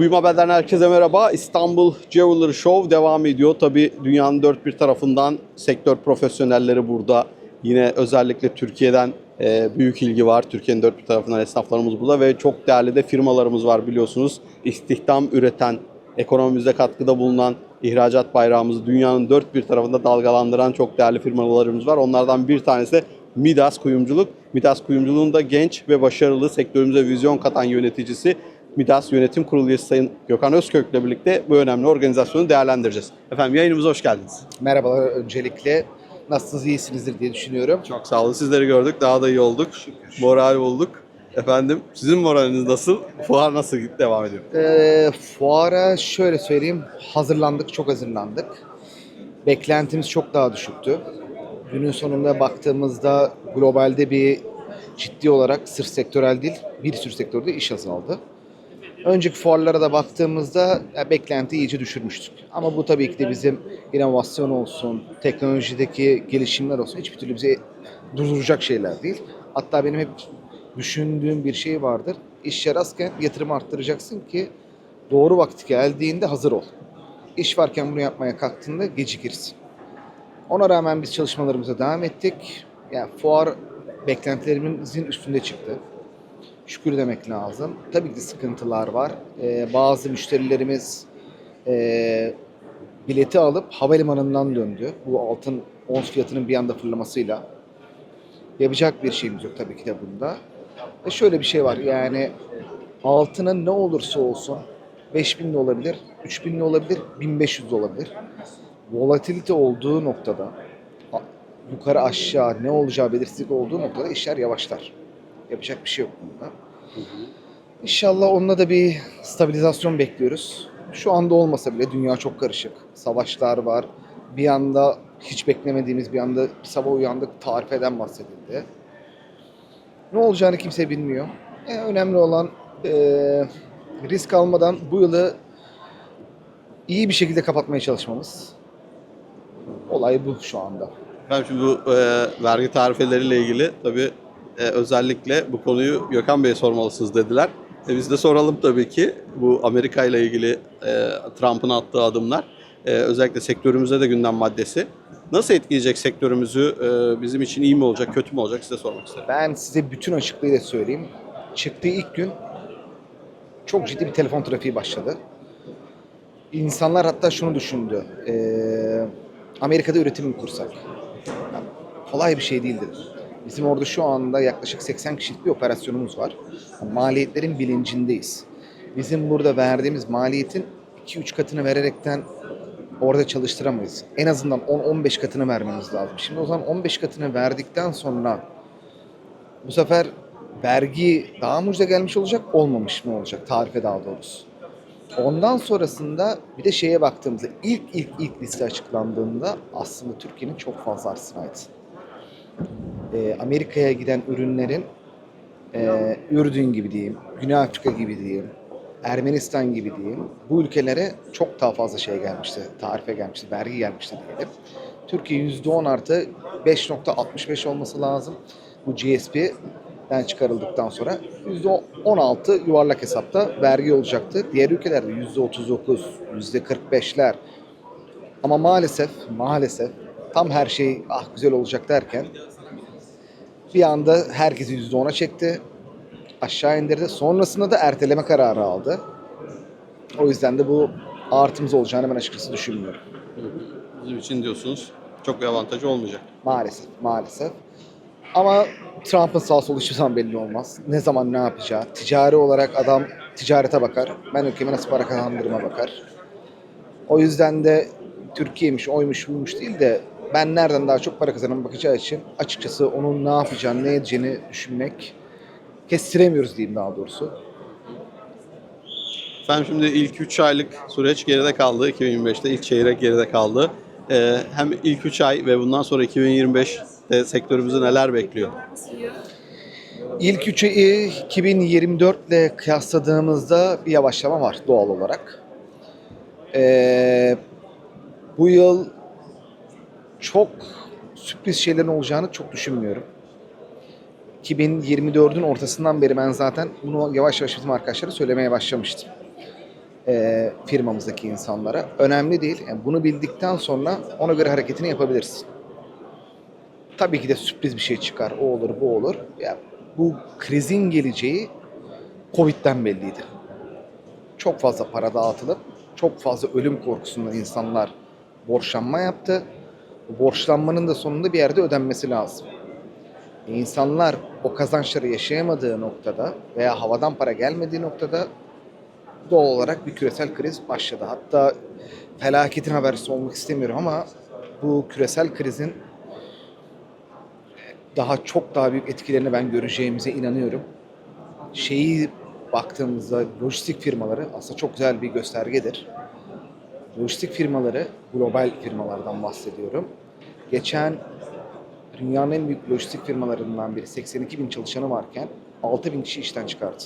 Kuyum Haber'den herkese merhaba. İstanbul Jeweler Show devam ediyor. Tabii dünyanın dört bir tarafından sektör profesyonelleri burada. Yine özellikle Türkiye'den e, büyük ilgi var. Türkiye'nin dört bir tarafından esnaflarımız burada ve çok değerli de firmalarımız var biliyorsunuz. İstihdam üreten, ekonomimize katkıda bulunan ihracat bayrağımızı dünyanın dört bir tarafında dalgalandıran çok değerli firmalarımız var. Onlardan bir tanesi Midas Kuyumculuk. Midas Kuyumculuğun da genç ve başarılı sektörümüze vizyon katan yöneticisi Midas Yönetim Kurulu üyesi Sayın Gökhan Özkök'le birlikte bu önemli organizasyonu değerlendireceğiz. Efendim yayınımıza hoş geldiniz. Merhabalar öncelikle. Nasılsınız, iyisinizdir diye düşünüyorum. Çok sağ olun. Sizleri gördük. Daha da iyi olduk. Moral bulduk. Efendim sizin moraliniz nasıl? Fuar nasıl devam ediyor? Ee, fuara şöyle söyleyeyim, hazırlandık, çok hazırlandık. Beklentimiz çok daha düşüktü. Günün sonunda baktığımızda globalde bir ciddi olarak sırf sektörel değil, bir sürü sektörde iş azaldı. Önceki fuarlara da baktığımızda ya, beklenti iyice düşürmüştük. Ama bu tabii ki de bizim inovasyon olsun, teknolojideki gelişimler olsun hiçbir türlü bizi durduracak şeyler değil. Hatta benim hep düşündüğüm bir şey vardır. İş yarazken yatırım arttıracaksın ki doğru vakti geldiğinde hazır ol. İş varken bunu yapmaya kalktığında gecikirsin. Ona rağmen biz çalışmalarımıza devam ettik. Yani fuar beklentilerimizin üstünde çıktı. Şükür demek lazım. Tabii ki sıkıntılar var. Ee, bazı müşterilerimiz ee, bileti alıp havalimanından döndü. Bu altın ons fiyatının bir anda fırlamasıyla. Yapacak bir şeyimiz yok tabii ki de bunda. Ve şöyle bir şey var yani altının ne olursa olsun 5000 de olabilir, 3000 de olabilir, 1500 de olabilir. Volatilite olduğu noktada yukarı aşağı ne olacağı belirsizlik olduğu noktada işler yavaşlar. Yapacak bir şey yok bunda. İnşallah onunla da bir stabilizasyon bekliyoruz. Şu anda olmasa bile dünya çok karışık. Savaşlar var. Bir anda hiç beklemediğimiz bir anda sabah uyandık tarifeden bahsedildi. Ne olacağını kimse bilmiyor. En önemli olan eee, risk almadan bu yılı iyi bir şekilde kapatmaya çalışmamız. Olay bu şu anda. Efendim şimdi bu e, vergi tarifeleriyle ilgili tabii e, özellikle bu konuyu Gökhan Bey'e sormalısınız dediler. E, biz de soralım tabii ki bu Amerika ile ilgili e, Trump'ın attığı adımlar e, özellikle sektörümüze de gündem maddesi. Nasıl etkileyecek sektörümüzü? E, bizim için iyi mi olacak, kötü mü olacak size sormak isterim. Ben size bütün açıklığıyla söyleyeyim. Çıktığı ilk gün çok ciddi bir telefon trafiği başladı. İnsanlar hatta şunu düşündü. eee, Amerika'da üretimi mi kursak? Yani kolay bir şey değildir. Bizim orada şu anda yaklaşık 80 kişilik bir operasyonumuz var. Maliyetlerin bilincindeyiz. Bizim burada verdiğimiz maliyetin 2-3 katını vererekten orada çalıştıramayız. En azından 10-15 katını vermemiz lazım. Şimdi o zaman 15 katını verdikten sonra bu sefer vergi daha mı ucuza gelmiş olacak, olmamış mı olacak tarife daha doğrusu. Ondan sonrasında bir de şeye baktığımızda ilk ilk ilk liste açıklandığında aslında Türkiye'nin çok fazla arsınaydı. Ee, Amerika'ya giden ürünlerin e, Ürdün gibi diyeyim, Güney Afrika gibi diyeyim, Ermenistan gibi diyeyim bu ülkelere çok daha fazla şey gelmişti, tarife gelmişti, vergi gelmişti diyelim. Türkiye %10 artı 5.65 olması lazım. Bu GSP'den çıkarıldıktan sonra %16 yuvarlak hesapta vergi olacaktı. Diğer ülkelerde %39, %45'ler. Ama maalesef, maalesef tam her şey ah güzel olacak derken bir anda herkesi %10'a çekti. Aşağı indirdi. Sonrasında da erteleme kararı aldı. O yüzden de bu artımız olacağını ben açıkçası düşünmüyorum. Bizim için diyorsunuz çok bir avantajı olmayacak. Maalesef, maalesef. Ama Trump'ın sağ solu hiçbir zaman belli olmaz. Ne zaman ne yapacağı. Ticari olarak adam ticarete bakar. Ben ülkeme nasıl para kazandırma bakar. O yüzden de Türkiye'ymiş, oymuş, buymuş değil de ben nereden daha çok para kazanırım bakacağı için açıkçası onun ne yapacağını, ne edeceğini düşünmek kestiremiyoruz diyeyim daha doğrusu. Efendim şimdi ilk 3 aylık süreç geride kaldı. 2025'te ilk çeyrek geride kaldı. Ee, hem ilk 3 ay ve bundan sonra 2025'te sektörümüzü neler bekliyor? İlk üç ayı 2024 ile kıyasladığımızda bir yavaşlama var doğal olarak. Ee, bu yıl çok sürpriz şeylerin olacağını çok düşünmüyorum. 2024'ün ortasından beri ben zaten bunu yavaş yavaş bizim arkadaşlara söylemeye başlamıştım. e, firmamızdaki insanlara. Önemli değil. Yani bunu bildikten sonra ona göre hareketini yapabilirsin. Tabii ki de sürpriz bir şey çıkar. O olur, bu olur. Ya bu krizin geleceği Covid'den belliydi. Çok fazla para dağıtılıp çok fazla ölüm korkusundan insanlar borçlanma yaptı. Borçlanmanın da sonunda bir yerde ödenmesi lazım. E, İnsanlar o kazançları yaşayamadığı noktada veya havadan para gelmediği noktada doğal olarak bir küresel kriz başladı. Hatta felaketin habercisi olmak istemiyorum ama bu küresel krizin daha çok daha büyük etkilerini ben göreceğimize inanıyorum. Şeyi baktığımızda lojistik firmaları aslında çok güzel bir göstergedir. Lojistik firmaları, global firmalardan bahsediyorum. Geçen dünyanın en büyük lojistik firmalarından biri 82 bin çalışanı varken 6 bin kişi işten çıkardı.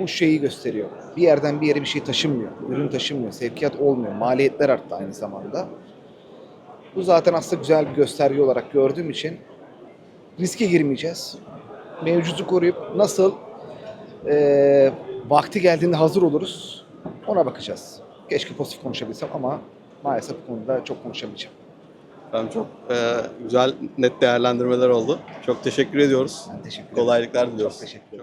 Bu şeyi gösteriyor. Bir yerden bir yere bir şey taşınmıyor. Ürün taşınmıyor. Sevkiyat olmuyor. Maliyetler arttı aynı zamanda. Bu zaten aslında güzel bir gösterge olarak gördüğüm için riske girmeyeceğiz. Mevcudu koruyup nasıl eee, vakti geldiğinde hazır oluruz ona bakacağız. Keşke pozitif konuşabilsem ama maalesef bu konuda çok konuşamayacağım. Efendim çok e, güzel, net değerlendirmeler oldu. Çok teşekkür ediyoruz. Ben teşekkür ederim. Kolaylıklar diliyoruz. Çok teşekkür